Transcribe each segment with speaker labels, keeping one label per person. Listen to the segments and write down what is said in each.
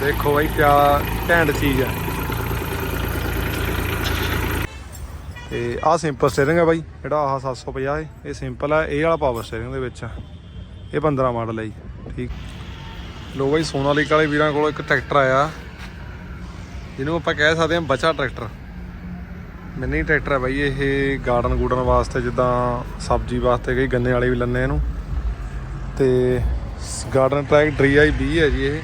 Speaker 1: ਦੇਖੋ ਬਾਈ ਕਿਆ ਘੈਂਟ ਚੀਜ਼ ਹੈ ਤੇ ਆਹ ਸਿੰਪਲ ਸਟੀਅਰਿੰਗ ਹੈ ਬਾਈ, ਜਿਹੜਾ ਆਹ 750 ਹੈ ਇਹ ਸਿੰਪਲ ਹੈ ਇਹ ਵਾਲਾ ਪਾਵਰ ਸਟੀਅਰਿੰਗ ਦੇ ਵਿੱਚ ਇਹ 15 ਮਾਡਲ ਹੈ ਜੀ, ਠੀਕ। ਲੋ ਬਾਈ ਸੋਨਾਲੀਕਾ ਵਾਲੇ ਵੀਰਾਂ ਕੋਲ ਇੱਕ ਟਰੈਕਟਰ ਆਇਆ। ਜਿਹਨੂੰ ਆਪਾਂ ਕਹਿ ਸਕਦੇ ਹਾਂ ਬਚਾ ਟਰੈਕਟਰ ਮਿੰਨੀ ਟਰੈਕਟਰ ਹੈ ਬਾਈ, ਇਹ ਗਾਰਡਨ ਗੂਡਨ ਵਾਸਤੇ ਜਿੱਦਾਂ ਸਬਜ਼ੀ ਵਾਸਤੇ ਕਈ ਗੰਨੇ ਵਾਲੇ ਵੀ ਲੰਨੇ ਇਹਨੂੰ। ਤੇ ਗਾਰਡਨ ਟਰੈਕ ਡਰੀਆਈ 20 ਹੈ ਜੀ, ਇਹ।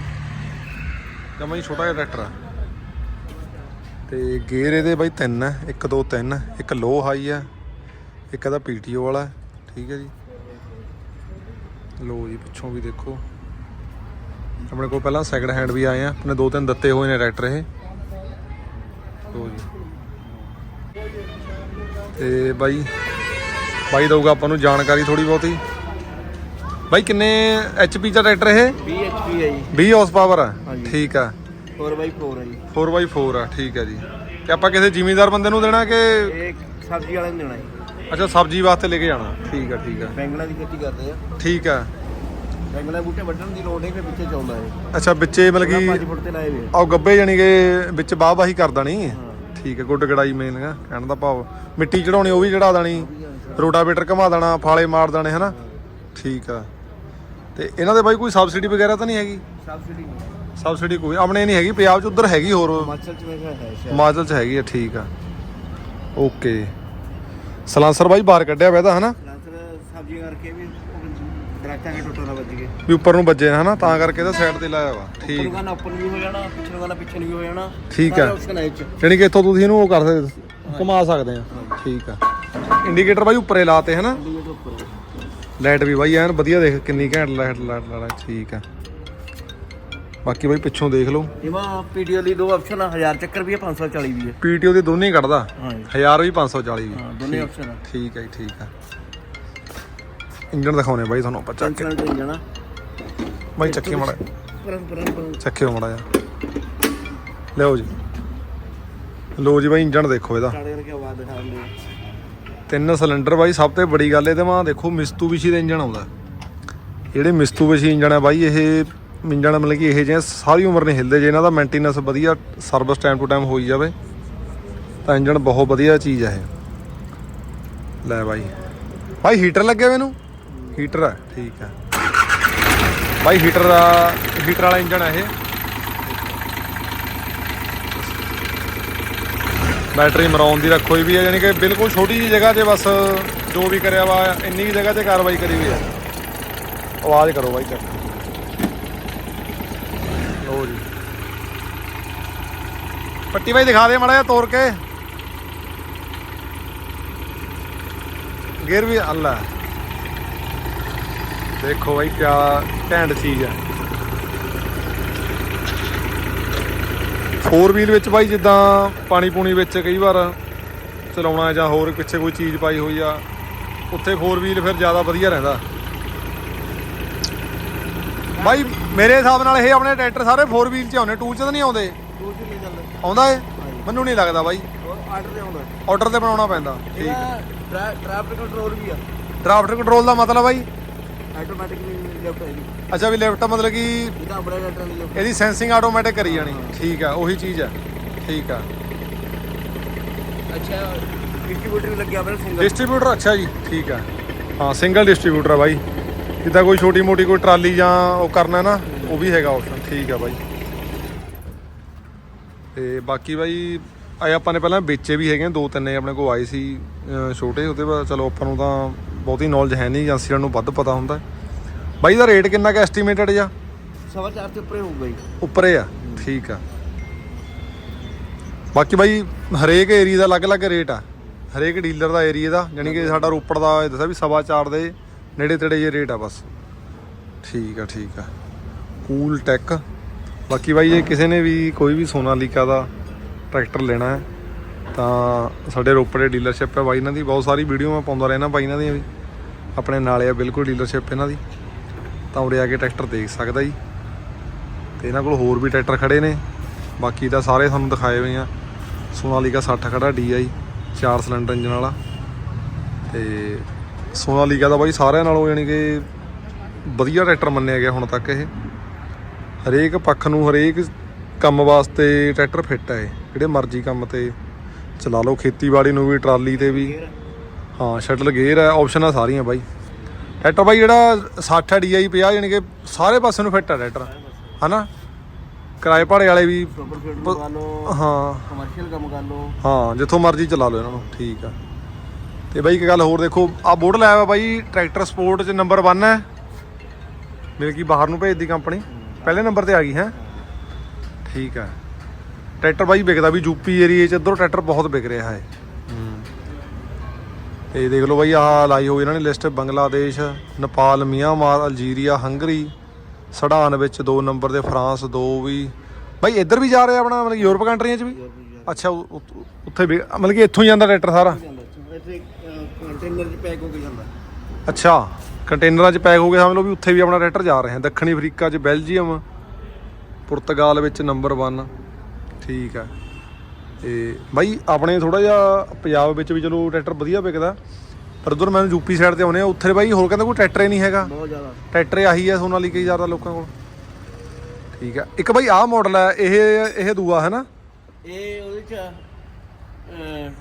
Speaker 1: ਜਮਾਂ ਹੀ ਛੋਟਾ ਜਿਹਾ ਟਰੈਕਟਰ ਆ। ਤੇ ਗੇਅਰ ਇਹਦੇ ਬਾਈ ਤਿੰਨ ਹੈ 1 2 3 ਇੱਕ ਲੋ ਹਾਈ ਆ, ਇੱਕ ਇਹਦਾ ਪੀਟੀਓ ਵਾਲਾ, ਠੀਕ ਹੈ ਜੀ। ਲੋ ਜੀ, ਪਿੱਛੋਂ ਵੀ ਦੇਖੋ। ਆਪਣੇ ਕੋਲ ਪਹਿਲਾਂ ਸੈਕਿੰਡ ਹੈਂਡ ਵੀ ਆਏ ਆ, ਆਪਣੇ ਦੋ ਤਿੰਨ ਦਿੱਤੇ ਹੋਏ ਨੇ ਟਰੈਕਟਰ ਇਹ। ਲੋ ਜੀ। ਤੇ ਬਾਈ ਬਾਈ ਦਊਗਾ ਆਪਾਂ ਨੂੰ ਜਾਣਕਾਰੀ ਥੋੜੀ ਬਹੁਤੀ। ਬਾਈ ਕਿੰਨੇ ਐਚਪੀ ਦਾ ਟਰੈਕਟਰ ਇਹ?
Speaker 2: 20 HP ਹੈ ਜੀ।
Speaker 1: 20 ਹਾਰਸ ਪਾਵਰ ਆ?
Speaker 2: ਹਾਂਜੀ।
Speaker 1: ਠੀਕ ਆ।
Speaker 2: 4x4 ਹੈ ਜੀ।
Speaker 1: 4x4 ਆ ਠੀਕ ਆ ਜੀ। ਤੇ ਆਪਾਂ ਕਿਸੇ ਜ਼ਿਮੀਂਦਾਰ ਬੰਦੇ ਨੂੰ ਦੇਣਾ ਕਿ
Speaker 2: ਇਹ ਸਬਜ਼ੀ ਵਾਲੇ ਨੂੰ ਦੇਣਾ ਜੀ।
Speaker 1: ਅੱਛਾ ਸਬਜ਼ੀ ਵਾਸਤੇ ਲੈ ਕੇ ਜਾਣਾ। ਠੀਕ ਆ ਠੀਕ ਆ।
Speaker 2: ਬੈਂਗਣਾ ਦੀ ਖੇਤੀ ਕਰਦੇ ਆ।
Speaker 1: ਠੀਕ ਆ।
Speaker 2: ਬੈਂਗਣਾ ਬੂਟੇ ਵੱਢਣ ਦੀ ਲੋੜ ਨਹੀਂ ਫਿਰ ਵਿੱਚੇ ਚਾਉਂਦਾ ਹੈ
Speaker 1: ਅੱਛਾ ਵਿੱਚੇ ਮਤਲਬ
Speaker 2: 5
Speaker 1: ਕਿ
Speaker 2: ਫੁੱਟ ਤੇ ਲਾਏ ਵੇ
Speaker 1: ਆਹ ਗੱਬੇ ਜਾਨੀ ਕਿ ਵਿੱਚ ਬਾਹੀ ਕਰ ਦੇਣੀ। ਠੀਕ ਆ ਗੁੱਡ ਗੜਾਈ ਮੇਨ ਕਹਿਣ ਦਾ ਭਾਵ। ਮਿੱਟੀ ਚੜਾਉਣੀ ਉਹ ਵੀ ਚੜਾ ਦੇਣੀ। ਰੋਟਾਵੇਟਰ ਘੁਮਾ ਦੇਣਾ ਫਾਲੇ ਮਾਰ ਦੇਣੇ ਹਨਾ? ਠੀਕ ਆ। ਤੇ ਇਹਨਾਂ ਦੇ ਬਾਈ ਕੋਈ ਸਬਸਿਡੀ ਵਗੈਰਾ ਤਾਂ ਨਹੀਂ ਹੈਗੀ?
Speaker 2: ਸਬਸਿਡੀ
Speaker 1: ਸਬਸਿਡੀ ਕੋਈ ਆਪਣੇ ਨਹੀਂ ਹੈਗੀ ਪੰਜਾਬ 'ਚ ਉਧਰ ਹੈਗੀ ਹੋਰ?
Speaker 2: ਹਿਮਾਚਲ ਚ ਮੇਰੇ ਹੈ ਸ਼ਾਇਦ।
Speaker 1: ਹਿਮਾਚਲ 'ਚ ਹੈਗੀ ਆ ਠੀਕ ਆ। ਓਕੇ। ਸਲਾਂਸਰ ਬਾਈ ਬਾਹਰ ਕੱਢਿਆ ਤਾਂ ਹਨਾ?
Speaker 2: ਲਾਂਸਰ ਸਬਜ਼ੀ ਕਰਕੇ ਵੀ ਉਹ ਦਰਖਤਾਂ ਕੇ ਟੁੱਟਣਾ ਵੱਜ ਗਏ।
Speaker 1: ਵੀ ਉੱਪਰ ਨੂੰ ਵੱਜੇ ਹਨਾ? ਤਾਂ ਕਰਕੇ ਇਹਦਾ ਸਾਈਡ ਤੇ ਲਾਇਆ ਵਾ। ਠੀਕ।
Speaker 2: ਨੂੰ ਗਾਣਾ ਉੱਪਰ ਵੀ ਹੋ ਜਾਣਾ ਪਿੱਛੇ ਗਾਣਾ ਪਿੱਛੇ ਵੀ ਹੋ ਜਾਣਾ।
Speaker 1: ਠੀਕ ਆ।
Speaker 2: ਆਪਸ਼ਨ ਹੈ ਚ।
Speaker 1: ਕਿ ਇੱਥੋਂ ਤੁਸੀਂ ਇਹਨੂੰ ਉਹ ਕਰ ਸਕਦੇ ਘੁਮਾ ਸਕਦੇ ਆ ਠੀਕ ਆ। ਇੰਡੀਕੇਟਰ ਬਾਈ ਉੱਪਰੇ ਲਾਤੇ ਹਨਾ। ਲਾਈਟ ਵੀ ਬਾਈ ਐਨ ਵਧੀਆ ਦੇਖ ਕਿੰਨੀ ਘੈਂਟ ਲਾਈਟ ਲਾਈਟ ਲਾ ਠੀਕ ਆ। ਬਾਕੀ ਬਾਈ ਪਿੱਛੋਂ ਦੇਖ ਲਓ।
Speaker 2: ਇਹਮਾ ਪੀਡੀਓ ਲਈ ਦੋ ਆਪਸ਼ਨ ਆ 1000 ਚੱਕਰ ਵੀ ਹੈ 540 ਵੀ ਹੈ
Speaker 1: ਪੀਟੀਓ ਦੇ ਦੋਨੇ ਹੀ ਕੱਢਦਾ।
Speaker 2: ਹਾਂ ਜੀ।
Speaker 1: 1000 ਵੀ 540 ਵੀ।
Speaker 2: ਹਾਂ ਦੋਨੇ ਆਪਸ਼ਨ ਆ।
Speaker 1: ਠੀਕ ਹੈ ਜੀ ਠੀਕ ਆ। ਇੰਜਨ ਦਿਖਾਉਣੇ ਬਾਈ ਤੁਹਾਨੂੰ ਆਪਾਂ ਚੱਕ ਕੇ।
Speaker 2: ਟੈਂਸ਼ਨ ਤੇ ਜਾਣਾ
Speaker 1: ਬਾਈ ਚੱਕੀ ਮੜਾ
Speaker 2: ਪਰਨ ਪਰਨ ਪਰਨ
Speaker 1: ਚੱਕਿਓ ਮੜਾ ਜਾ ਲਿਓ ਜੀ। ਲੋ ਜੀ ਬਾਈ ਇੰਜਨ ਦੇਖੋ ਇਹਦਾ।
Speaker 2: ਕਾੜੇ ਕਰਕੇ ਆਵਾਜ਼ ਦਿਖਾ ਦਿੰਦੇ ਆ।
Speaker 1: ਤਿੰਨ ਸਿਲੰਡਰ ਬਾਈ, ਸਭ ਤੋਂ ਬੜੀ ਗੱਲ ਇਹਦੇ ਮਾ ਦੇਖੋ, ਮਿਸਤੂਬਿਸ਼ੀ ਦਾ ਇੰਜਣ ਆਉਂਦਾ। ਜਿਹੜੇ ਮਿਸਤੂਬਿਸ਼ੀ ਇੰਜਣ ਆ ਬਾਈ, ਇਹ ਇੰਜਣ ਮਤਲਬ ਕਿ ਇਹ ਜਿਹੇ ਸਾਰੀ ਉਮਰ ਨਹੀਂ ਹਿੱਲਦੇ, ਜੇ ਇਹਨਾਂ ਦਾ ਮੇਨਟੇਨੈਂਸ ਵਧੀਆ ਸਰਵਿਸ ਟਾਈਮ ਟੂ ਟਾਈਮ ਹੋਈ ਜਾਵੇ, ਤਾਂ ਇੰਜਣ ਬਹੁਤ ਵਧੀਆ ਚੀਜ਼ ਆ ਇਹ। ਲੈ ਬਾਈ। ਬਾਈ ਹੀਟਰ ਲੱਗਿਆ ਮੈਨੂੰ? ਹੀਟਰ ਆ, ਠੀਕ ਆ। ਬਾਈ ਹੀਟਰ ਦਾ ਹੀਟਰ ਵਾਲਾ ਇੰਜਣ ਆ ਇਹ। ਬੈਟਰੀ ਮਰਾਉਣ ਦੀ ਰੱਖੋਈ ਵੀ ਹੈ, ਯਾਨੀ ਕਿ ਬਿਲਕੁਲ ਛੋਟੀ ਜੀ ਜਗ੍ਹਾ 'ਤੇ ਬਸ ਜੋ ਵੀ ਕਰਿਆ ਵਾ, ਇੰਨੀ ਹੀ ਜਗ੍ਹਾ 'ਤੇ ਕਾਰਵਾਈ ਕਰੀ ਹੋਈ ਹੈ। ਆਵਾਜ਼ ਕਰੋ ਬਾਈ, ਚੱਕ। ਲੋ ਜੀ। ਪੱਟੀ ਬਾਈ, ਦਿਖਾ ਦੇ ਮਾੜਾ ਜਿਹਾ ਤੋੜ ਕੇ। ਗੇਰ ਵੀ, ਅੱਲਾ। ਦੇਖੋ ਬਾਈ, ਕਿਆ ਘੈਂਟ ਚੀਜ਼ ਹੈ। 4 ਵੀਲ ਵਿੱਚ ਬਾਈ ਜਿੱਦਾਂ ਪਾਣੀ ਪੂਣੀ ਵਿੱਚ ਕਈ ਵਾਰ ਚਲਾਉਣਾ ਜਾਂ ਹੋਰ ਪਿੱਛੇ ਕੋਈ ਚੀਜ਼ ਪਾਈ ਹੋਈ ਆ ਉੱਥੇ 4 ਵੀਲ ਫਿਰ ਜ਼ਿਆਦਾ ਵਧੀਆ ਰਹਿੰਦਾ। ਬਾਈ ਮੇਰੇ ਹਿਸਾਬ ਨਾਲ ਇਹ ਆਪਣੇ ਟਰੈਕਟਰ ਸਾਰੇ 4 ਵੀਲ 'ਚ ਆਉਂਦੇ 2 'ਚ ਤਾਂ ਨਹੀਂ ਆਉਂਦੇ?
Speaker 2: ਦੂਰ ਚ ਨਹੀਂ ਚੱਲਦਾ।
Speaker 1: ਆਉਂਦਾ ਏ ਮੈਨੂੰ ਨਹੀਂ ਲੱਗਦਾ ਬਾਈ।
Speaker 2: ਆਰਡਰ ਤੇ ਆਉਂਦਾ।
Speaker 1: ਆਰਡਰ ਤੇ ਬਣਾਉਣਾ ਪੈਂਦਾ। ਠੀਕ।
Speaker 2: ਟ੍ਰੈਫਿਕ ਕੰਟਰੋਲ ਵੀ ਆ।
Speaker 1: ਡਰਾਫਟ ਕੰਟਰੋਲ ਦਾ ਮਤਲਬ ਬਾਈ
Speaker 2: ਆਟੋਮੈਟਿਕਲੀ ਲੈਫਟ
Speaker 1: ਅੱਛਾ ਵੀ ਲੈਫਟ ਮਤਲਬ ਕਿ
Speaker 2: ਇਹਦਾ ਬੜਾ
Speaker 1: ਸੈਂਸਿੰਗ ਆਟੋਮੈਟਿਕ ਕਰੀ ਜਾਣੀ। ਠੀਕ ਆ ਉਹੀ ਚੀਜ਼ ਆ। ਠੀਕ ਆ।
Speaker 2: ਅੱਛਾ ਡਿਸਟ੍ਰੀਬਿਊਟਰ ਵੀ ਲੱਗਿਆ ਹੋਇਆ ਸਿੰਗਲ
Speaker 1: ਡਿਸਟ੍ਰੀਬਿਊਟਰ ਅੱਛਾ ਜੀ ਠੀਕ ਆ। ਹਾਂ ਸਿੰਗਲ ਡਿਸਟ੍ਰੀਬਿਊਟਰ ਆ ਬਾਈ। ਜਿੱਦਾਂ ਕੋਈ ਛੋਟੀ ਮੋਟੀ ਕੋਈ ਟਰਾਲੀ ਜਾਂ ਉਹ ਕਰਨਾ ਨਾ ਉਹ ਵੀ ਹੈਗਾ ਆਪਸ਼ਨ ਠੀਕ ਆ ਬਾਈ। ਤੇ ਬਾਕੀ ਬਾਈ ਆਏ ਆਪਾਂ ਨੇ ਪਹਿਲਾਂ ਵੇਚੇ ਵੀ ਹੈਗੇ ਦੋ ਤਿੰਨੇ ਆਪਣੇ ਕੋਲ ਆਏ ਸੀ ਛੋਟੇ ਉਹਦੇ ਬਾਅਦ ਚਲੋ ਆਪਾਂ ਨੂੰ ਤਾਂ ਬਹੁਤੀ ਨੌਲੇਜ ਹੈ ਨਹੀਂ ਏਜੰਸੀਆਂ ਨੂੰ ਵੱਧ ਪਤਾ ਹੁੰਦਾ। ਬਾਈ ਦਾ ਰੇਟ ਕਿੰਨਾ ਕੁ ਐਸਟੀਮੇਟਡ ਜਾਂ
Speaker 2: ਸਵਾ ਚਾਰ ਤੇ ਉੱਪਰ ਹੋਊਗਾ ਜੀ।
Speaker 1: ਉੱਪਰੇ ਆ ਠੀਕ ਆ। ਬਾਕੀ ਬਾਈ ਹਰੇਕ ਏਰੀਆ ਦਾ ਅਲੱਗ-ਅਲੱਗ ਰੇਟ ਆ। ਹਰੇਕ ਡੀਲਰ ਦਾ ਏਰੀਆ ਦਾ ਯਾਨੀ ਕਿ ਸਾਡਾ ਰੋਪੜ ਦਾ ਇਹ ਦੱਸਿਆ ਵੀ ਸਵਾ ਚਾਰ ਦੇ ਨੇੜੇ ਤੇੜੇ ਜੇ ਰੇਟ ਆ ਬਸ। ਠੀਕ ਆ ਠੀਕ ਆ। ਕੂਲ ਟੈਕ ਬਾਕੀ ਬਾਈ ਜੇ ਕਿਸੇ ਨੇ ਵੀ ਕੋਈ ਵੀ ਸੋਨਾਲੀਕਾ ਦਾ ਟਰੈਕਟਰ ਲੈਣਾ ਹੈ ਤਾਂ ਸਾਡੇ ਰੋਪੜੇ ਡੀਲਰਸ਼ਿਪ ਹੈ। ਬਾਈ ਇਹਨਾਂ ਦੀ ਬਹੁਤ ਸਾਰੀ ਵੀਡੀਓ ਮੈਂ ਪਾਉਂਦਾ ਰਹਿਣਾ ਬਾਈ ਇਹਨਾਂ ਦੀਆਂ ਵੀ। ਆਪਣੇ ਨਾਲੇ ਆ, ਬਿਲਕੁਲ ਡੀਲਰਸ਼ਿਪ ਇਹਨਾਂ ਦੀ। ਤਾਂ ਉਰੇ ਆ ਕੇ ਟਰੈਕਟਰ ਦੇਖ ਸਕਦਾ ਜੀ। ਤੇ ਇਹਨਾਂ ਕੋਲ ਹੋਰ ਵੀ ਟਰੈਕਟਰ ਖੜੇ ਨੇ। ਬਾਕੀ ਤਾਂ ਸਾਰੇ ਤੁਹਾਨੂੰ ਦਿਖਾਏ ਹੋਏ ਆ। ਸੋਨਾਲੀਕਾ 60 ਖੜਾ DI 4 ਸਿਲੰਡਰ ਇੰਜਨ ਵਾਲਾ। ਤੇ ਸੋਨਾਲੀਕਾ ਦਾ ਬਾਈ ਸਾਰਿਆਂ ਨਾਲੋਂ ਯਾਨੀ ਕਿ ਵਧੀਆ ਟਰੈਕਟਰ ਮੰਨਿਆ ਗਿਆ ਹੁਣ ਤੱਕ ਇਹ। ਹਰੇਕ ਪੱਖ ਨੂੰ, ਹਰੇਕ ਕੰਮ ਵਾਸਤੇ ਟਰੈਕਟਰ ਫਿੱਟ ਹੈ ਇਹ। ਜਿਹੜੇ ਮਰਜ਼ੀ ਕੰਮ ਤੇ ਚਲਾ ਲਓ। ਖੇਤੀਬਾੜੀ ਨੂੰ ਵੀ, ਟਰਾਲੀ ਤੇ ਵੀ। ਹਾਂ ਸ਼ਟਲ ਗੇਅਰ ਹੈ ਆਪਸ਼ਨਾਂ ਸਾਰੀਆਂ ਬਾਈ। ਟਰੈਕਟਰ ਬਾਈ ਜਿਹੜਾ 60 DI 50 ਯਾਨੀ ਕਿ ਸਾਰੇ ਪਾਸੇ ਨੂੰ ਫਿੱਟ ਹੈ ਟਰੈਕਟਰ ਹਨਾ? ਕਿਰਾਏ ਭਾੜੇ ਵਾਲੇ ਵੀ ਹਾਂ।
Speaker 2: ਕਮਰਸ਼ੀਅਲ ਕੰਮ ਕਰ ਲਓ।
Speaker 1: ਹਾਂ ਜਿੱਥੋਂ ਮਰਜ਼ੀ ਚਲਾ ਲਓ ਇਹਨਾਂ ਨੂੰ ਠੀਕ ਆ। ਤੇ ਬਾਈ ਇੱਕ ਗੱਲ ਹੋਰ ਦੇਖੋ ਆ ਬੋਰਡ ਲਾਇਆ ਵਾ ਬਾਈ ਟਰੈਕਟਰ ਸਪੋਰਟ 'ਚ ਨੰਬਰ 1 ਹੈ। ਮਿਲ ਗਈ ਬਾਹਰ ਨੂੰ ਭੇਜਦੀ ਕੰਪਨੀ ਪਹਿਲੇ ਨੰਬਰ ਤੇ ਆ ਗਈ ਹੈ। ਠੀਕ ਹੈ ਟਰੈਕਟਰ ਬਾਈ ਵਿਕਦਾ ਵੀ ਯੂਪੀ ਏਰੀਏ 'ਚ ਇੱਧਰੋਂ ਟਰੈਕਟਰ ਬਹੁਤ ਵਿਕ ਰਿਹਾ ਹੈ। ਤੇ ਦੇਖ ਲਓ ਬਾਈ ਆਹ ਲਾਈ ਹੋਈ ਇਹਨਾਂ ਨੇ list Bangladesh Nepal Myanmar Algeria Hungary Sudan ਵਿੱਚ 2 ਨੰਬਰ ਦੇ ਫਰਾਂਸ ਦੋ ਵੀ। ਬਾਈ ਇੱਧਰ ਵੀ ਜਾ ਰਿਹਾ ਆਪਣਾ ਮਤਲਬ ਯੂਰਪ ਕੰਟਰੀਆਂ 'ਚ ਵੀ? ਅੱਛਾ ਉੱਥੇ ਵੀ ਮਤਲਬ ਕਿ ਇੱਥੋਂ ਹੀ ਜਾਂਦਾ ਟਰੈਕਟਰ ਸਾਰਾ?
Speaker 2: ਇੱਥੇ ਕੰਟੇਨਰ 'ਚ ਪੈਕ ਹੋ ਕੇ ਜਾਂਦਾ।
Speaker 1: ਅੱਛਾ ਕੰਟੇਨਰਾਂ 'ਚ ਪੈਕ ਹੋ ਗਏ ਸਮਝ ਲਓ ਵੀ ਉੱਥੇ ਵੀ ਆਪਣਾ ਟਰੈਕਟਰ ਜਾ ਰਹੇ ਦੱਖਣੀ ਅਫਰੀਕਾ 'ਚ ਬੈਲਜੀਅਮ ਪੁਰਤਗਾਲ ਵਿੱਚ ਨੰਬਰ 1 ਠੀਕ ਹੈ। ਤੇ ਬਾਈ ਆਪਣੇ ਥੋੜਾ ਜਿਹਾ ਪੰਜਾਬ ਵਿੱਚ ਵੀ ਚਲੋ ਟਰੈਕਟਰ ਵਧੀਆ ਵਿਕਦਾ ਪਰ ਉਧਰ ਮੈਨੂੰ ਯੂਪੀ ਸਾਈਡ ਤੇ ਆਉਨੇ ਆ ਉੱਥੇ ਬਾਈ ਹੋਰ ਕਹਿੰਦਾ ਕੋਈ ਟਰੈਕਟਰ ਹੀ ਨਹੀਂ ਹੈਗਾ।
Speaker 2: ਬਹੁਤ ਜ਼ਿਆਦਾ।
Speaker 1: ਟਰੈਕਟਰ ਆਹੀ ਹੈ ਸੋਨਾਲੀਕਾ ਹੀ ਜ਼ਿਆਦਾ ਲੋਕਾਂ ਕੋਲ। ਠੀਕ ਹੈ ਇੱਕ ਬਾਈ ਆਹ ਮਾਡਲ ਹੈ ਇਹ ਇਹ ਦੂਆ ਹੈ ਨਾ?
Speaker 2: ਇਹ ਉਹਦੇ 'ਚ ਆ,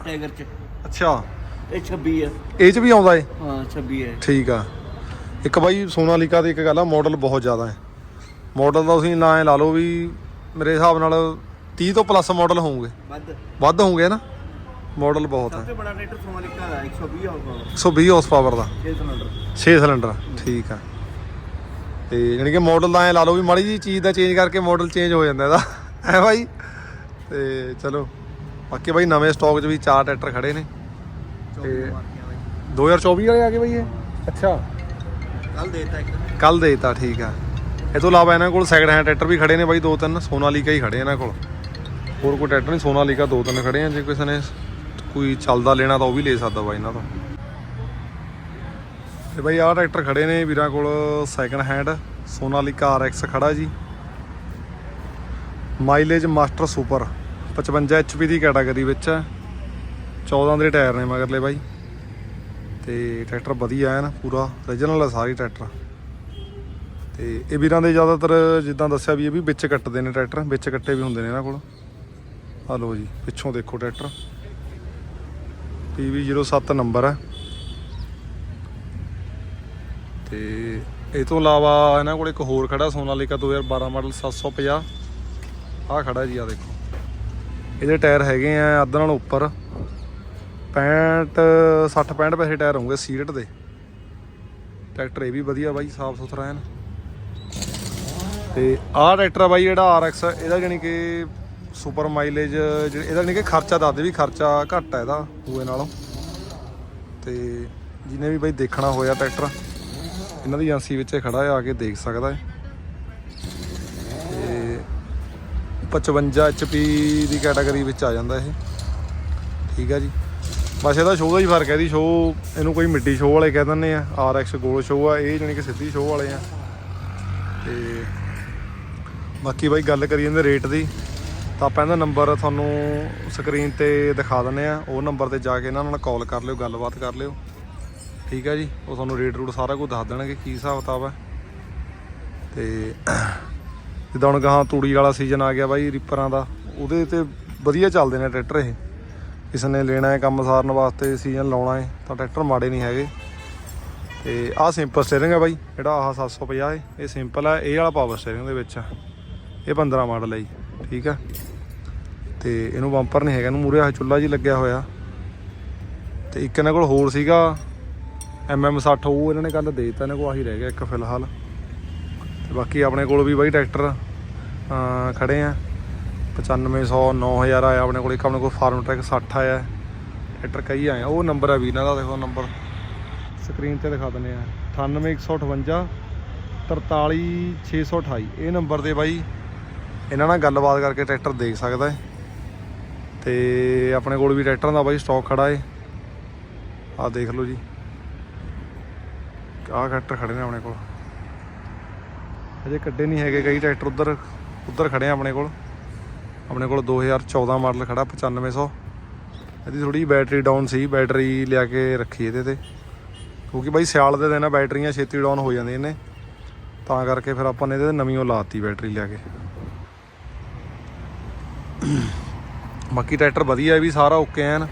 Speaker 2: ਟਾਈਗਰ 'ਚ।
Speaker 1: ਅੱਛਾ।
Speaker 2: ਇਹ 26 ਆ
Speaker 1: ਇਹ 'ਚ ਵੀ ਆਉਂਦਾ ਏ
Speaker 2: ਹਾਂ 26 ਹੈ।
Speaker 1: ਠੀਕ ਆ। ਇੱਕ ਬਾਈ ਸੋਨਾਲੀਕਾ ਦੀ ਇੱਕ ਗੱਲ ਆ ਮਾਡਲ ਬਹੁਤ ਜ਼ਿਆਦਾ ਹੈ। ਮਾਡਲ ਦਾ ਤੁਸੀਂ ਨਾ ਲਾ ਲਓ ਵੀ ਮੇਰੇ ਹਿਸਾਬ ਨਾਲ 30 ਤੋਂ ਪਲੱਸ ਮਾਡਲ ਹੋਣਗੇ
Speaker 2: ਵੱਧ।
Speaker 1: ਵੱਧ ਹੋਣਗੇ ਨਾ? ਮਾਡਲ ਬਹੁਤ
Speaker 2: ਸਭ
Speaker 1: ਹੈ
Speaker 2: ਤੋਂ ਬੜਾ ਟਰੈਕਟਰ ਸੋਨਾਲੀਕਾ ਦਾ 120 ਹਾਰਸ ਪਾਵਰ
Speaker 1: 120 ਹਾਰਸ ਪਾਵਰ ਦਾ।
Speaker 2: 6 ਸਿਲੰਡਰ
Speaker 1: 6 ਸਿਲੰਡਰ ਠੀਕ ਆ। ਤੇ ਯਾਨੀ ਕਿ ਮਾਡਲ ਦਾ ਐ ਲਾ ਲਓ ਵੀ ਮਾੜੀ ਜੀ ਚੀਜ਼ ਦਾ ਚੇਂਜ ਕਰਕੇ ਮਾਡਲ ਚੇਂਜ ਹੋ ਜਾਂਦਾ ਇਹਦਾ। ਹੈ ਬਾਈ? ਤੇ ਚਲੋ ਬਾਕੀ ਬਾਈ ਨਵੇਂ ਸਟਾਕ 'ਚ ਵੀ ਚਾਰ ਟਰੈਕਟਰ ਖੜੇ ਨੇ। ਤੇ 2024 ਵਾਲੇ ਆ ਗਏ ਬਾਈ ਇਹ? ਅੱਛਾ।
Speaker 2: ਕੱਲ ਦੇਤਾ ਇੱਕ।
Speaker 1: ਕੱਲ ਦੇਤਾ ਠੀਕ ਆ। ਇਹ ਤੋਂ ਇਲਾਵਾ ਇਹਨਾਂ ਕੋਲ ਸੈਕਿੰਡ ਹੈਂਡ ਟਰੈਕਟਰ ਵੀ ਖੜੇ ਨੇ ਬਾਈ ਦੋ ਤਿੰਨ। ਸੋਨਾਲੀਕਾ ਹੀ ਖੜੇ ਇਹਨਾਂ ਕੋਲ। ਹੋਰ ਕੋਈ ਟਰੈਕਟਰ ਨਹੀਂ, ਸੋਨਾ ਸੋਨਾਲੀਕਾ ਦੋ ਤਿੰਨ ਖੜੇ ਆ, ਜੇ ਕਿਸੇ ਨੇ ਕੋਈ ਚੱਲਦਾ ਲੈਣਾ ਤਾਂ ਉਹ ਵੀ ਲੈ ਸਕਦਾ ਬਾਈ ਇਹਨਾਂ ਤੋਂ। ਤੇ ਬਾਈ ਆਹ ਟਰੈਕਟਰ ਖੜੇ ਨੇ ਵੀਰਾਂ ਕੋਲ ਸੈਕਿੰਡ ਹੈਂਡ ਸੋਨਾਲੀਕਾ RX ਖੜਾ ਜੀ। ਮਾਈਲੇਜ ਮਾਸਟਰ ਸੁਪਰ 55 HP ਦੀ ਕੈਟਾਗਰੀ ਵਿੱਚ ਹੈ। 14 ਦੇ ਟਾਇਰ ਨੇ ਮਗਰਲੇ ਬਾਈ। ਤੇ ਟਰੈਕਟਰ ਵਧੀਆ ਹੈ ਨਾ, ਪੂਰਾ ਰੀਜਨਲ ਹੈ ਸਾਰੀ ਟਰੈਕਟਰ। ਤੇ ਇਹ ਵੀਰਾਂ ਦੇ ਜ਼ਿਆਦਾਤਰ ਜਿੱਦਾਂ ਦੱਸਿਆ ਵੀ ਇਹ ਵੀ ਵਿੱਚ ਕੱਟਦੇ ਨੇ ਟਰੈਕਟਰ, ਵਿੱਚ ਕੱਟੇ ਵੀ ਹੁੰਦੇ ਨੇ ਇਹਨਾਂ ਕੋਲ। ਆ ਲਓ ਜੀ, ਪਿੱਛੋਂ ਦੇਖੋ ਟਰੈਕਟਰ। PV07 ਨੰਬਰ ਹੈ। ਤੇ ਇਹ ਤੋਂ ਇਲਾਵਾ ਇਹਨਾਂ ਕੋਲ ਇੱਕ ਹੋਰ ਖੜਾ, ਸੋਨਾਲੀਕਾ 2012 ਮਾਡਲ 750 ਆਹ ਖੜਾ ਜੀ ਆ ਦੇਖੋ। ਇਹਦੇ ਟਾਇਰ ਹੈਗੇ ਆ ਅੱਧ ਨਾਲੋਂ ਉੱਪਰ। 65 60 65 ਪੈਸੇ ਟਾਇਰ ਹੋਣਗੇ ਸੀਰਟ ਦੇ। ਟਰੈਕਟਰ ਇਹ ਵੀ ਵਧੀਆ ਬਾਈ, ਸਾਫ਼ ਸੁਥਰਾ ਐਨ ਤੇ ਆਹ ਟਰੈਕਟਰ ਆ ਬਾਈ ਜਿਹੜਾ RX ਇਹਦਾ ਜਾਨੀ ਕਿ ਸੁਪਰ ਮਾਈਲੇਜ ਇਹਦਾ ਜਾਨੀ ਕਿ ਖਰਚਾ ਦੱਸਦੇ ਵੀ ਖਰਚਾ ਘੱਟ ਹੈ ਇਹਦਾ ਦੂਏ ਨਾਲੋਂ। ਤੇ ਜਿਹਨੇ ਵੀ ਬਾਈ ਦੇਖਣਾ ਹੋਇਆ ਟਰੈਕਟਰ, ਇਹਨਾਂ ਦੀ ਏਜੰਸੀ ਵਿੱਚ ਇਹ ਖੜਾ ਆ ਕੇ ਦੇਖ ਸਕਦਾ ਹੈ। ਤੇ 55 HP ਦੀ ਕੈਟਾਗਰੀ ਵਿੱਚ ਆ ਜਾਂਦਾ ਇਹ। ਠੀਕ ਆ ਜੀ। ਬਸ ਇਹਦਾ ਸ਼ੋਅ ਦਾ ਹੀ ਫ਼ਰਕ ਹੈ ਦੀ ਸ਼ੋਅ ਇਹਨੂੰ ਕੋਈ ਮਿੱਡੀ ਸ਼ੋਅ ਵਾਲੇ ਕਹਿ ਦਿੰਦੇ ਆ RX ਗੋਲ ਸ਼ੋਅ ਆ, ਇਹ ਜਾਣੀ ਕਿ ਸਿੱਧੀ ਸ਼ੋਅ ਵਾਲੇ ਆ। ਤੇ ਬਾਕੀ ਬਾਈ ਗੱਲ ਕਰੀ ਜਾਂਦੇ ਰੇਟ ਦੀ ਤਾਂ ਆਪਾਂ ਇਹਦਾ ਨੰਬਰ ਤੁਹਾਨੂੰ ਸਕਰੀਨ ਤੇ ਦਿਖਾ ਦਿੰਦੇ ਆ ਉਹ ਨੰਬਰ ਤੇ ਜਾ ਕੇ ਇਹਨਾਂ ਨਾਲ ਕਾਲ ਕਰ ਲਿਓ, ਗੱਲਬਾਤ ਕਰ ਲਿਓ। ਠੀਕ ਹੈ ਜੀ? ਉਹ ਤੁਹਾਨੂੰ ਰੇਟ ਰੂਟ ਸਾਰਾ ਕੁਝ ਦੱਸ ਦੇਣਗੇ ਕੀ ਹਿਸਾਬ ਕਿਤਾਬ ਹੈ। ਤੇ ਜਿੱਦਾਂ ਹੁਣ ਗਾਹਾਂ ਤੂੜੀ ਵਾਲਾ ਸੀਜ਼ਨ ਆ ਗਿਆ ਬਾਈ ਰੀਪਰਾਂ ਦਾ, ਉਹਦੇ ਤੇ ਵਧੀਆ ਚੱਲਦੇ ਨੇ ਟਰੈਕਟਰ ਇਹ। ਕਿਸੇ ਨੇ ਲੈਣਾ ਹੈ ਕੰਮ ਸਾਰਨ ਵਾਸਤੇ ਸੀਜ਼ਨ ਲਾਉਣਾ ਹੈ, ਤਾਂ ਟਰੈਕਟਰ ਮਾੜੇ ਨਹੀਂ ਹੈਗੇ। ਤੇ ਆਹ ਸਿੰਪਲ ਸਟੀਅਰਿੰਗ ਹੈ ਬਾਈ, ਜਿਹੜਾ ਆਹ 750 ਹੈ। ਇਹ ਸਿੰਪਲ ਹੈ, ਇਹ ਵਾਲਾ ਪਾਵਰ ਸਟੀਅਰਿੰਗ ਦੇ ਵਿੱਚ ਆ। ਇਹ 15 ਮਾਡਲ ਹੈ ਜੀ। ਠੀਕ ਹੈ ਤੇ ਇਹਨੂੰ ਬੰਪਰ ਨਹੀਂ ਹੈਗਾ, ਇਹਨੂੰ ਮੂਰੇ ਆ ਚੁੱਲਾ ਜੀ ਲੱਗਿਆ ਹੋਇਆ। ਤੇ ਇੱਕ ਇਹਨਾਂ ਕੋਲ ਹੋਰ ਸੀਗਾ MM 60 ਉਹ ਇਹਨਾਂ ਨੇ ਕੱਲ ਦੇ ਦਿੱਤਾ, ਇਹਨਾਂ ਕੋਲ ਆਹੀ ਰਹਿ ਗਿਆ ਇੱਕ ਫਿਲਹਾਲ। ਤੇ ਬਾਕੀ ਆਪਣੇ ਕੋਲ ਵੀ ਬਾਈ ਟਰੈਕਟਰ ਅਮ ਖੜੇ ਆ। 9500 9000 ਆਇਆ ਆਪਣੇ ਕੋਲ, ਇੱਕ ਆਪਣੇ ਕੋਲ ਫਾਰਮ ਟਰੈਕ 60 ਆਇਆ। ਟਰੈਕਟਰ ਕਈ ਆਏ ਉਹ ਨੰਬਰ ਆ ਵੀ ਇਹਨਾਂ ਦਾ, ਦੇਖੋ ਨੰਬਰ ਸਕਰੀਨ ਤੇ ਦਿਖਾ ਦਿੰਦੇ ਆ। 98158 43628 ਇਹ ਨੰਬਰ ਤੇ ਬਾਈ। ਇਹਨਾਂ ਨਾਲ ਗੱਲਬਾਤ ਕਰਕੇ ਟਰੈਕਟਰ ਦੇਖ ਸਕਦਾ ਹੈ ਤੇ ਆਪਣੇ ਕੋਲ ਵੀ ਟਰੈਕਟਰਾਂ ਦਾ ਬਾਈ ਸਟਾਕ ਖੜਾ ਹੈ ਆਹ ਦੇਖ ਲਓ ਜੀ। ਆਹ ਟਰੈਕਟਰ ਖੜੇ ਨੇ ਆਪਣੇ ਕੋਲ। ਅਜੇ ਕੱਢੇ ਨਹੀਂ ਹੈਗੇ ਕਈ ਟਰੈਕਟਰ ਉਧਰ ਉਧਰ ਖੜੇ ਆ ਆਪਣੇ ਕੋਲ। ਆਪਣੇ ਕੋਲ 2014 ਮਾਡਲ ਖੜਾ 9500 ਇਹਦੀ ਥੋੜੀ ਬੈਟਰੀ ਡਾਊਨ ਸੀ ਬੈਟਰੀ ਲਿਆ ਕੇ ਰੱਖੀ ਇਹਦੇ ਤੇ। ਕਿਉਂਕਿ ਬਾਈ ਸਿਆਲ ਦੇ ਦਿਨ ਬੈਟਰੀਆਂ ਛੇਤੀ ਡਾਊਨ ਹੋ ਜਾਂਦੀਆਂ ਨੇ। ਤਾਂ ਕਰਕੇ ਫਿਰ ਆਪਾਂ ਨੇ ਇਹਦੇ ਤੇ ਨਵੀਂ ਉਹ ਲਾਤੀ ਬੈਟਰੀ ਲਿਆ ਕੇ। ਬਾਕੀ ਟਰੈਕਟਰ ਵਧੀਆ ਵੀ ਸਾਰਾ ਓਕੇ ਐਨ।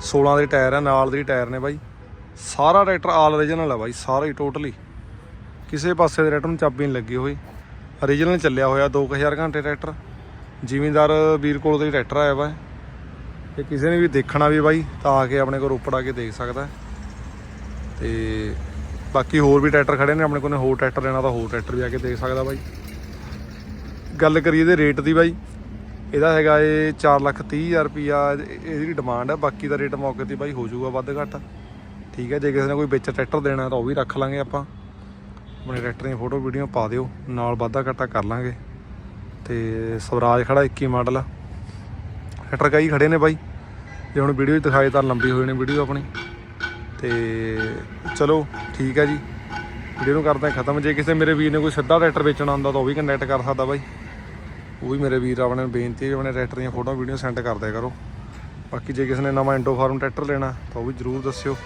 Speaker 1: 16 ਦੇ ਟਾਇਰ ਆ, ਨਾਲ ਦੇ ਟਾਇਰ ਨੇ ਬਾਈ। ਸਾਰਾ ਟਰੈਕਟਰ ਆਲ ਓਰੀਜਨਲ ਆ ਬਾਈ, ਸਾਰਾ ਹੀ ਟੋਟਲੀ ਕਿਸੇ ਪਾਸੇ ਦੇ ਟਰੈਕਟਰ ਨੂੰ ਚਾਬੀ ਨਹੀਂ ਲੱਗੀ ਹੋਈ। ਓਰੀਜਨਲ ਚੱਲਿਆ ਹੋਇਆ 2000 ਘੰਟੇ ਟਰੈਕਟਰ। ਜ਼ਿਮੀਂਦਾਰ ਵੀਰ ਕੋਲ ਦਾ ਹੀ ਟਰੈਕਟਰ ਆਇਆ ਵਾ। ਜੇ ਕਿਸੇ ਨੇ ਵੀ ਦੇਖਣਾ ਵੀ ਬਾਈ, ਤਾਂ ਆ ਕੇ ਆਪਣੇ ਕੋਲ ਰੋਪੜ ਆ ਕੇ ਦੇਖ ਸਕਦਾ। ਹੈ। ਤੇ ਬਾਕੀ ਹੋਰ ਵੀ ਟਰੈਕਟਰ ਖੜੇ ਨੇ, ਆਪਣੇ ਕੋਲ ਨੇ ਹੋਰ ਟਰੈਕਟਰ ਲੈਣਾ ਤਾਂ ਹੋਰ ਟਰੈਕਟਰ ਵੀ ਆ ਕੇ ਦੇਖ ਸਕਦਾ ਬਾਈ। ਗੱਲ ਕਰੀਏ ਇਹਦੇ ਰੇਟ ਦੀ ਬਾਈ ਇਹਦਾ ਹੈਗਾ ਇਹ 430000 ਰੁਪਿਆ ਇਹਦੀ ਡਿਮਾਂਡ ਹੈ ਬਾਕੀ ਦਾ ਰੇਟ ਮੌਕੇ ਤੇ ਬਾਈ ਹੋ ਜਾਊਗਾ ਵੱਧ ਘੱਟ। ਠੀਕ ਹੈ ਜੇ ਕਿਸੇ ਨੇ ਕੋਈ ਵਿੱਚ ਟਰੈਕਟਰ ਦੇਣਾ ਤਾਂ ਉਹ ਵੀ ਰੱਖ ਲਾਂਗੇ ਆਪਾਂ। ਆਪਣੇ ਟਰੈਕਟਰ ਦੀਆਂ ਫੋਟੋ ਵੀਡੀਓ ਪਾ ਦਿਓ, ਨਾਲ ਵਾਧਾ ਘਾਟਾ ਕਰ ਲਾਂਗੇ। ਤੇ ਸਵਰਾਜ ਖੜਾ 21 ਮਾਡਲ ਆ। ਟਰੈਕਟਰ ਕਈ ਖੜੇ ਨੇ ਬਾਈ। ਜੇ ਹੁਣ ਵੀਡੀਓ ਦਿਖਾਏ ਤਾਂ ਲੰਬੀ ਹੋ ਨੇ ਵੀਡੀਓ ਆਪਣੀ। ਤੇ ਚਲੋ, ਠੀਕ ਹੈ ਜੀ। ਵੀਡੀਓ ਨੂੰ ਕਰਦੇ ਖਤਮ। ਜੇ ਕਿਸੇ ਮੇਰੇ ਵੀਰ ਨੇ ਕੋਈ ਸਿੱਧਾ ਟਰੈਕਟਰ ਵੇਚਣਾ ਹੁੰਦਾ ਤਾਂ ਉਹ ਵੀ ਕੰਟੈਕਟ ਕਰ ਸਕਦਾ ਬਾਈ। ਉਹ ਵੀ ਮੇਰੇ ਵੀਰ ਆਪਣੇ ਨੂੰ ਬੇਨਤੀ ਹੈ ਵੀ ਆਪਣੇ ਟਰੈਕਟਰ ਦੀਆਂ ਫੋਟੋਆਂ, ਵੀਡੀਓ ਸੈਂਡ ਕਰ ਦਿਆ ਕਰੋ। ਬਾਕੀ ਜੇ ਕਿਸੇ ਨੇ ਨਵਾਂ ਇੰਡੋ ਫਾਰਮ ਟਰੈਕਟਰ ਲੈਣਾ, ਤਾਂ ਉਹ ਵੀ ਜਰੂਰ ਦੱਸਿਓ।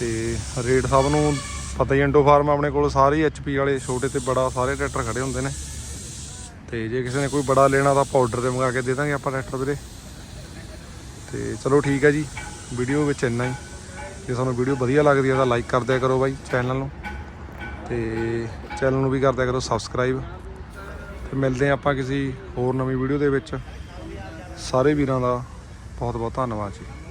Speaker 1: ਤੇ ਰੇਟ ਸਭ ਨੂੰ ਪਤਾ ਹੀ ਇੰਡੋ ਫਾਰਮ ਆਪਣੇ ਕੋਲ ਸਾਰੇ ਐਚਪੀ ਵਾਲੇ, ਛੋਟੇ ਤੇ ਬੜਾ ਸਾਰੇ ਟਰੈਕਟਰ ਖੜੇ ਹੁੰਦੇ ਨੇ। ਤੇ ਜੇ ਕਿਸੇ ਨੇ ਕੋਈ ਬੜਾ ਲੈਣਾ ਤਾਂ ਪਾਊਡਰ ਤੇ ਮੰਗਾ ਕੇ ਦੇ ਦਾਂਗੇ ਆਪਾਂ ਟਰੈਕਟਰ ਵੀਰੇ। ਤੇ ਚਲੋ ਠੀਕ ਹੈ ਜੀ, ਵੀਡੀਓ ਵਿੱਚ ਇੰਨਾ ਹੀ। ਜੇ ਤੁਹਾਨੂੰ ਵੀਡੀਓ ਵਧੀਆ ਲੱਗਦੀ ਹੈ ਤਾਂ ਲਾਈਕ ਕਰ ਦਿਆ ਕਰੋ ਬਾਈ ਚੈਨਲ ਨੂੰ। ਤੇ ਚੈਨਲ ਨੂੰ ਵੀ ਕਰ ਦਿਆ ਕਰੋ ਸਬਸਕ੍ਰਾਈਬ ਤੇ ਮਿਲਦੇ ਹਾਂ ਆਪਾਂ ਕਿਸੇ ਹੋਰ ਨਵੀਂ ਵੀਡੀਓ ਦੇ ਵਿੱਚ। ਸਾਰੇ ਵੀਰਾਂ ਦਾ ਬਹੁਤ ਬਹੁਤ ਧੰਨਵਾਦ ਜੀ।